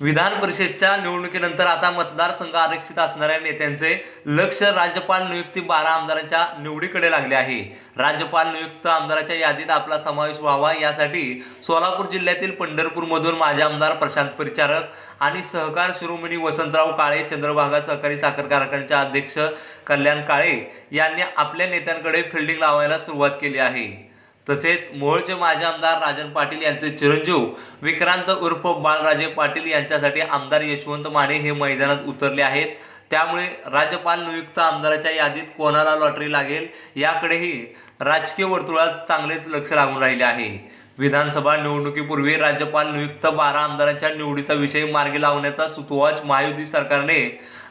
विधान परिषदच्या निवडणुकीनंतर आता मतदारसंघ आरक्षित असणाऱ्या नेत्यांचे लक्ष राज्यपाल नियुक्ती बारा आमदारांच्या निवडीकडे लागले आहे. राज्यपाल नियुक्त आमदाराच्या यादीत आपला समावेश व्हावा यासाठी सोलापूर जिल्ह्यातील पंढरपूरमधून माजी आमदार प्रशांत परिचारक आणि सहकार शिरोमणी वसंतराव काळे चंद्रभागा सहकारी साखर कारखान्याचे अध्यक्ष कल्याण काळे यांनी आपल्या नेत्यांकडे फिल्डिंग लावायला सुरुवात केली आहे. तसेच मोहोळचे माजी आमदार राजन पाटील यांचे चिरंजीव विक्रांत उर्फ बाळराजे पाटील यांच्यासाठी आमदार यशवंत माने हे मैदानात उतरले आहेत. त्यामुळे राज्यपाल नियुक्त आमदाराच्या यादीत कोणाला लॉटरी लागेल याकडेही राजकीय वर्तुळात चांगलेच लक्ष लागून राहिले आहे. विधानसभा निवडणुकीपूर्वी राज्यपाल नियुक्त बारा आमदारांच्या निवडीचा विषय मार्गी लावण्याचा सुतोवाच महायुती सरकारने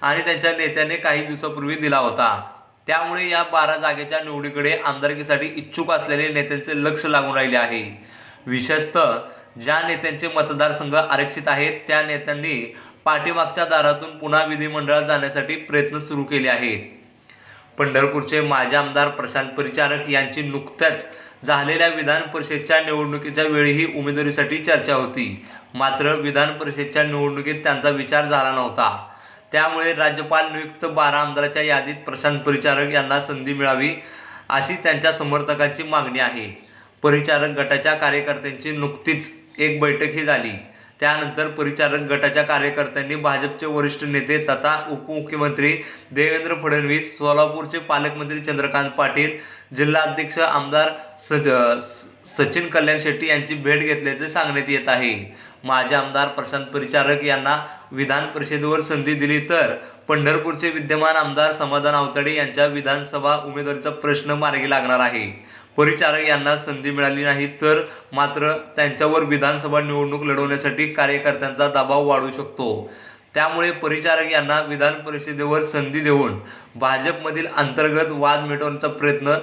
आणि त्यांच्या नेत्याने काही दिवसापूर्वी दिला होता. त्यामुळे या बारा जागेच्या निवडीकडे आमदारकीसाठी इच्छुक असलेले नेत्यांचे लक्ष लागून राहिले आहे. विशेषतः ज्या नेत्यांचे मतदारसंघ आरक्षित आहेत त्या नेत्यांनी पाठीमागच्या दारातून पुन्हा विधिमंडळात जाण्यासाठी प्रयत्न सुरू केले आहेत. पंढरपूरचे माजी आमदार प्रशांत परिचारक यांची नुकत्याच झालेल्या विधान परिषदेच्या निवडणुकीच्या वेळीही उमेदवारीसाठी चर्चा होती. मात्र विधान परिषदेच्या निवडणुकीत त्यांचा विचार झाला नव्हता. त्यामुळे राज्यपाल नियुक्त बारा आमदाराच्या यादीत प्रशांत परिचारक यांना संधी मिळावी अशी त्यांच्या समर्थकांची मागणी आहे. परिचारक गटाच्या कार्यकर्त्यांची नुकतीच एक बैठकही झाली. त्यानंतर परिचारक गटाच्या कार्यकर्त्यांनी भाजपचे वरिष्ठ नेते तथा उपमुख्यमंत्री देवेंद्र फडणवीस सोलापूरचे पालकमंत्री चंद्रकांत पाटील जिल्हाध्यक्ष आमदार सज सचिन कल्याण शेट्टी यांची भेट घेतल्याचे सांगण्यात येत आहे. माझे आमदार प्रशांत परिचारक यांना विधान परिषदेवर संधी दिली तर पंढरपूरचे विद्यमान आमदार समाधान आवताडे यांच्या विधानसभा उमेदवारीचा प्रश्न मार्गी लागणार आहे. परिचारक यांना संधी मिळाली नाही तर मात्र त्यांच्यावर विधानसभा निवडणूक लढवण्यासाठी कार्यकर्त्यांचा दबाव वाढू शकतो. त्यामुळे परिचारक यांना विधान परिषदेवर संधी देऊन भाजपमधील अंतर्गत वाद मिटवण्याचा प्रयत्न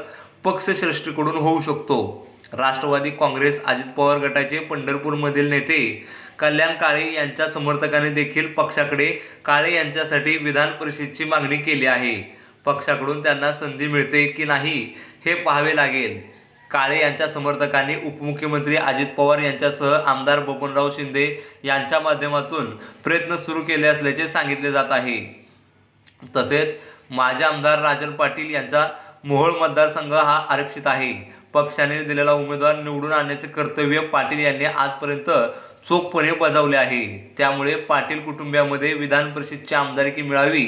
पक्षश्रेष्ठीकडून होऊ शकतो. राष्ट्रवादी काँग्रेस अजित पवार गटाचे पंढरपूरमधील नेते कल्याण काळे यांच्या समर्थकांनी देखील पक्षाकडे काळे यांच्यासाठी विधान परिषदेची मागणी केली आहे. पक्षाकडून त्यांना संधी मिळते की नाही हे पाहावे लागेल. काळे यांच्या समर्थकांनी उपमुख्यमंत्री अजित पवार यांच्यासह आमदार बबनराव शिंदे यांच्या माध्यमातून प्रयत्न सुरू केले असल्याचे सांगितले जात आहे. तसेच माजी आमदार राजन पाटील यांचा मोहोळ मतदारसंघ हा आरक्षित आहे. पक्षाने दिलेला उमेदवार निवडून आणण्याचे कर्तव्य पाटील यांनी आजपर्यंत चोखपणे बजावले आहे. त्यामुळे पाटील कुटुंबियामध्ये विधान परिषदची आमदारकी मिळावी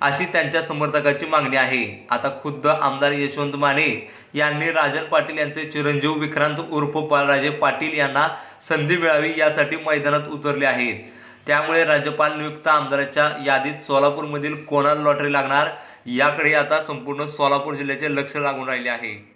अशी त्यांच्या समर्थकाची मागणी आहे. आता खुद्द आमदार यशवंत माने यांनी राजन पाटील यांचे चिरंजीव विक्रांत उर्फ बाळराजे पाटील यांना संधी मिळावी यासाठी मैदानात उतरले आहेत. त्यामुळे राज्यपाल नियुक्त आमदाराच्या यादीत सोलापूरमधील कोणाला लॉटरी लागणार याकडे आता संपूर्ण सोलापूर जिल्ह्याचे लक्ष लागून राहिले आहे.